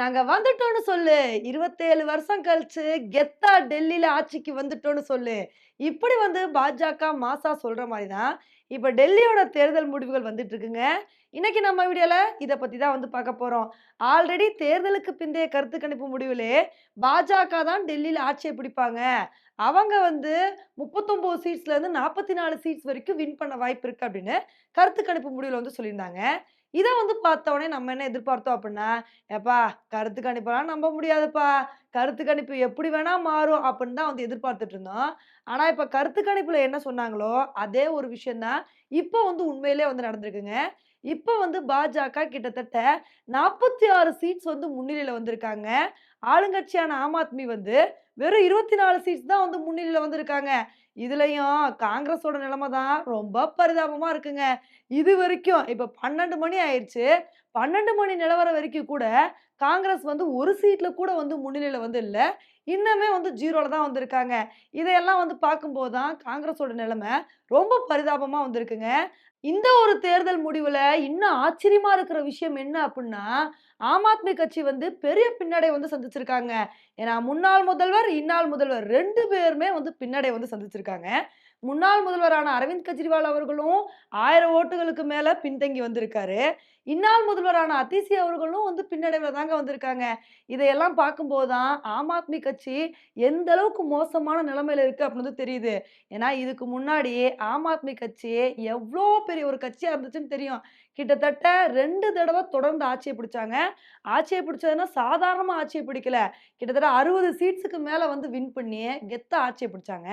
நாங்க வந்துட்டோம்னு சொல்லு. 27 வருஷம் கழிச்சு கெத்தா டெல்லியில ஆட்சிக்கு வந்துட்டோம்னு சொல்லு. இப்படி வந்து பாஜக மாசா சொல்ற மாதிரி தான், இப்ப டெல்லியோட தேர்தல் முடிவுகள் வந்துட்டு இருக்குங்க. இன்னைக்கு நம்ம வீடியோல இதை பத்தி தான் வந்து பார்க்க போறோம். ஆல்ரெடி தேர்தலுக்கு பிந்தைய கருத்து கணிப்பு முடிவிலே பாஜக தான் டெல்லியில ஆட்சியை பிடிப்பாங்க. அவங்க வந்து 39 சீட்ஸ்ல இருந்து 44 சீட்ஸ் வரைக்கும் வின் பண்ண வாய்ப்பு இருக்கு அப்படின்னு கருத்து கணிப்பு முடிவில் வந்து சொல்லியிருந்தாங்க. இதை வந்து பார்த்த உடனே நம்ம என்ன எதிர்பார்த்தோம் அப்படின்னா, ஏப்பா கருத்து கணிப்பெல்லாம் நம்ப முடியாதுப்பா. கருத்து கணிப்பு எப்படி வேணா மாறும்" அப்படின்னு தான் வந்து எதிர்பார்த்துட்டு இருந்தோம். ஆனால் இப்போ கருத்து கணிப்பில் என்ன சொன்னாங்களோ, அதே ஒரு விஷயம் தான் வந்து உண்மையிலே வந்து நடந்திருக்குங்க. இப்போ வந்து பாஜக கிட்டத்தட்ட 46 சீட்ஸ் வந்து முன்னிலையில் வந்திருக்காங்க. ஆளுங்கட்சியான ஆம் ஆத்மி வந்து வெறும் 24 சீட்ஸ் தான் வந்து முன்னிலையில் வந்திருக்காங்க. இதுலயும் காங்கிரஸோட நிலைமை தான் ரொம்ப பரிதாபமா இருக்குங்க. இது வரைக்கும் இப்ப 12 மணி ஆயிடுச்சு பன்னெண்டு மணி நிலவரம் வரைக்கும் கூட காங்கிரஸ் வந்து ஒரு சீட்ல கூட வந்து முன்னிலையில வந்து இல்ல. இன்னுமே வந்து 0ல தான் வந்திருக்காங்க. இதையெல்லாம் வந்து பார்க்கும்போது தான் காங்கிரஸோட நிலைமை ரொம்ப பரிதாபமா வந்திருக்குங்க. இந்த ஒரு தேர்தல் முடிவில் இன்னும் ஆச்சரியமாக இருக்கிற விஷயம் என்ன அப்படின்னா ஆம் ஆத்மி கட்சி வந்து பெரிய பின்னடை வந்து சந்திச்சிருக்காங்க. ஏன்னா முன்னாள் முதல்வர், இன்னாள் முதல்வர் ரெண்டு பேருமே வந்து பின்னடை வந்து சந்திச்சிருக்காங்க. முன்னாள் முதல்வரான அரவிந்த் கெஜ்ரிவால் அவர்களும் ஆயிரம் ஓட்டுகளுக்கு மேலே பின்தங்கி வந்திருக்காரு. இன்னாள் முதல்வரான அதிசி அவர்களும் வந்து பின்னடைவில் தாங்க வந்திருக்காங்க. இதையெல்லாம் பார்க்கும்போது தான் ஆம் ஆத்மி கட்சி எந்த அளவுக்கு மோசமான நிலைமையில இருக்கு அப்படின்னு வந்து தெரியுது. ஏன்னா இதுக்கு முன்னாடி ஆம் ஆத்மி கட்சி எவ்வளோ பெரிய ஒரு கட்சியாக இருந்துச்சுன்னு தெரியும். கிட்டத்தட்ட ரெண்டு தடவை தொடர்ந்து ஆட்சியை பிடிச்சாங்க. ஆட்சியை பிடிச்சதுன்னா சாதாரணமாக ஆட்சியை பிடிக்கல. கிட்டத்தட்ட அறுபது சீட்ஸுக்கு மேலே வந்து வின் பண்ணி கெத்த ஆட்சியை பிடிச்சாங்க.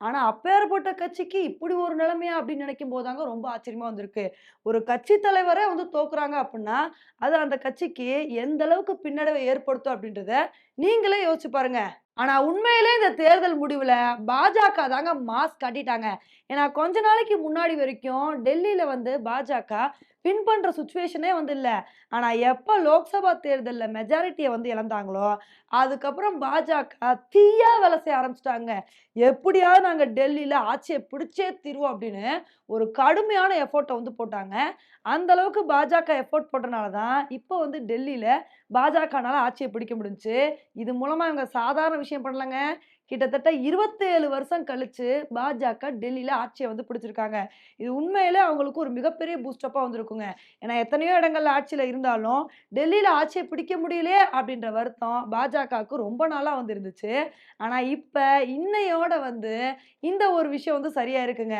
ஆனால் அப்பேற்பட்ட கட்சிக்கு இப்படி ஒரு நிலைமையா அப்படின்னு நினைக்கும் போதாங்க ரொம்ப ஆச்சரியமா வந்திருக்கு. ஒரு கட்சி தலைவரே வந்து தோக்குறாங்க அப்படின்னா அது அந்த கட்சிக்கு எந்த அளவுக்கு பின்னடைவை ஏற்படுத்தும் அப்படின்றத நீங்களே யோசிச்சு பாருங்க. ஆனா உண்மையிலே இந்த தேர்தல் முடிவுல பாஜக தாங்க மாஸ்க் காட்டிட்டாங்க. ஏன்னா கொஞ்ச நாளைக்கு முன்னாடி வரைக்கும் டெல்லியில வந்து பாஜக வின் பண்ற சுச்சுவேஷனே வந்து இல்லை ஆனா எப்ப லோக்சபா தேர்தலில் மெஜாரிட்டியை வந்து இழந்தாங்களோ, அதுக்கப்புறம் பாஜக தீயா வேலை செய்ய ஆரம்பிச்சிட்டாங்க எப்படியாவது நாங்க டெல்லியில் ஆட்சியை பிடிச்சே தீருவோம் அப்படின்னு ஒரு கடுமையான எஃபோர்ட்டை வந்து போட்டாங்க. அந்த அளவுக்கு பாஜக எஃபோர்ட் போட்டனால தான் இப்போ வந்து டெல்லியில் பாஜகனால ஆட்சியை பிடிக்க முடிஞ்சுச்சு. இது மூலமா இவங்க சாதாரண விஷயம் பண்ணலங்க. கிட்டத்தட்ட 27 வருஷம் கழிச்சு பாஜக டெல்லியில் ஆட்சியை வந்து பிடிச்சிருக்காங்க. இது உண்மையிலே அவங்களுக்கு ஒரு மிகப்பெரிய பூஸ்டப்பாக வந்திருக்குங்க. ஏன்னா எத்தனையோ இடங்கள்ல ஆட்சியில் இருந்தாலும், டெல்லியில் ஆட்சியை பிடிக்க முடியலையே அப்படின்ற வருத்தம் பாஜகவுக்கு ரொம்ப நாளாக வந்துருந்துச்சு ஆனால் இப்போ இன்னையோட வந்து இந்த ஒரு விஷயம் வந்து சரியா இருக்குங்க.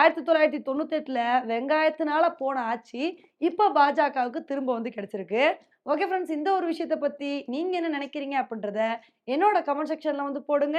1998ல வெங்காயத்தினால போன ஆட்சி இப்போ பாஜகவுக்கு திரும்ப வந்து கிடைச்சிருக்கு. ஓகே ஃப்ரெண்ட்ஸ் இந்த ஒரு விஷயத்த பற்றி நீங்கள் என்ன நினைக்கிறீங்க அப்படின்றத என்னோட கமெண்ட் செக்ஷனில் வந்து போடுங்க.